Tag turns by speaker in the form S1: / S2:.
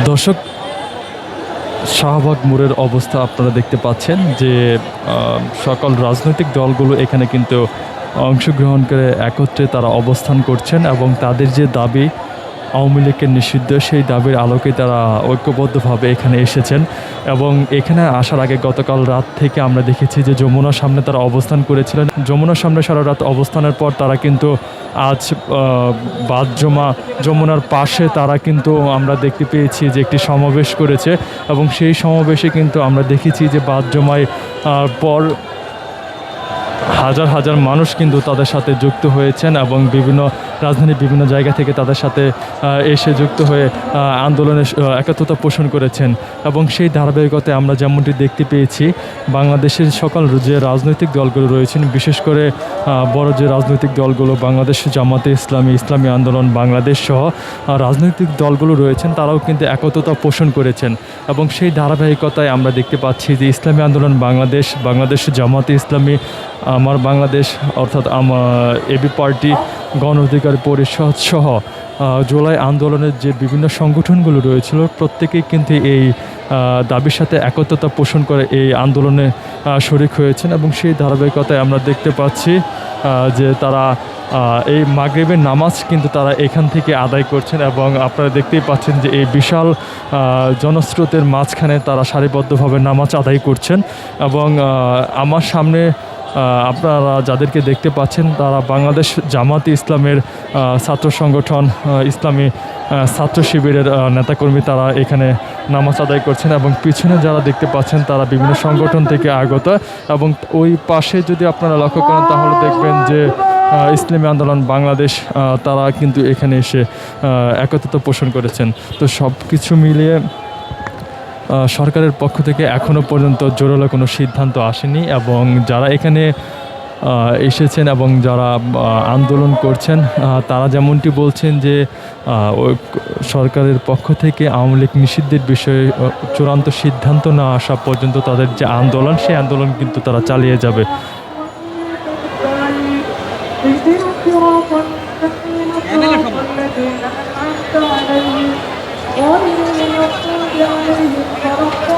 S1: দর্শক, শাহবাগ মোড়ের অবস্থা আপনারা দেখতে পাচ্ছেন যে সকল রাজনৈতিক দলগুলো এখানে কিন্তু অংশগ্রহণ করে একত্রে তারা অবস্থান করছেন এবং তাদের যে দাবি আওয়ামী লীগের নিষিদ্ধ সেই দাবির আলোকে তারা ঐক্যবদ্ধভাবে এখানে এসেছেন এবং এখানে আসার আগে গতকাল রাত থেকে আমরা দেখেছি যে যমুনার সামনে তারা অবস্থান করেছিলেন। যমুনার সামনে সারা রাত অবস্থানের পর তারা কিন্তু আজ বাদ জমা যমুনার পাশে তারা কিন্তু আমরা দেখতে পেয়েছি যে একটি সমাবেশ করেছে এবং সেই সমাবেশে কিন্তু আমরা দেখেছি যে বাদ জমায় পর হাজার হাজার মানুষ কিন্তু তাদের সাথে যুক্ত হয়েছেন এবং বিভিন্ন রাজধানীর বিভিন্ন জায়গা থেকে তাদের সাথে এসে যুক্ত হয়ে আন্দোলনে আহ, একাত্মতা পোষণ করেছেন। এবং সেই ধারাবাহিকতায় আমরা যেমনটি দেখতে পেয়েছি বাংলাদেশের সকল যে রাজনৈতিক দলগুলো রয়েছেন বিশেষ করে বড় যে রাজনৈতিক দলগুলো বাংলাদেশ জামাতে ইসলামী ইসলামী আন্দোলন বাংলাদেশ সহ রাজনৈতিক দলগুলো রয়েছেন তারাও কিন্তু একত্রতা পোষণ করেছেন। এবং সেই ধারাবাহিকতায় আমরা দেখতে পাচ্ছি যে ইসলামী আন্দোলন বাংলাদেশ বাংলাদেশ জামাতে ইসলামী আমার বাংলাদেশ, অর্থাৎ এবি পার্টি, গণ অধিকার পরিষদ সহ জুলাই আন্দোলনের যে বিভিন্ন সংগঠনগুলো রয়েছিল, প্রত্যেকেই কিন্তু এই দাবির সাথে একত্রতা পোষণ করে এই আন্দোলনে শরিক হয়েছেন এবং সেই ধারাবাহিকতায় আমরা দেখতে পাচ্ছি যে তারা এই মাগরিবের নামাজ কিন্তু তারা এখান থেকে আদায় করছেন এবং আপনারা দেখতেই পাচ্ছেন যে এই বিশাল জনস্রোতের মাঝখানে তারা সারিবদ্ধভাবে নামাজ আদায় করছেন এবং আমার সামনে আপনারা যাদেরকে দেখতে পাচ্ছেন, তারা বাংলাদেশ জামাতি ইসলামের ছাত্র সংগঠন ইসলামী ছাত্র শিবিরের নেতাকর্মী তারা এখানে নামাজ আদায় করছেন এবং পিছনে যারা দেখতে পাচ্ছেন, তারা বিভিন্ন সংগঠন থেকে আগত এবং ওই পাশে যদি আপনারা লক্ষ্য করেন, তাহলে দেখবেন যে ইসলামী আন্দোলন বাংলাদেশ তারা কিন্তু এখানে এসে একত্রিত পোষণ করেছেন। তো সব কিছু মিলিয়ে সরকারের পক্ষ থেকে এখনও পর্যন্ত জোরালো কোনো সিদ্ধান্ত আসেনি এবং যারা এখানে এসেছেন এবং যারা আন্দোলন করছেন তারা যেমনটি বলছেন যে সরকারের পক্ষ থেকে আওয়ামী লীগ নিষিদ্ধের বিষয়ে চূড়ান্ত সিদ্ধান্ত না আসা পর্যন্ত তাদের যে আন্দোলন, সেই আন্দোলন কিন্তু তারা চালিয়ে যাবে। Yeah.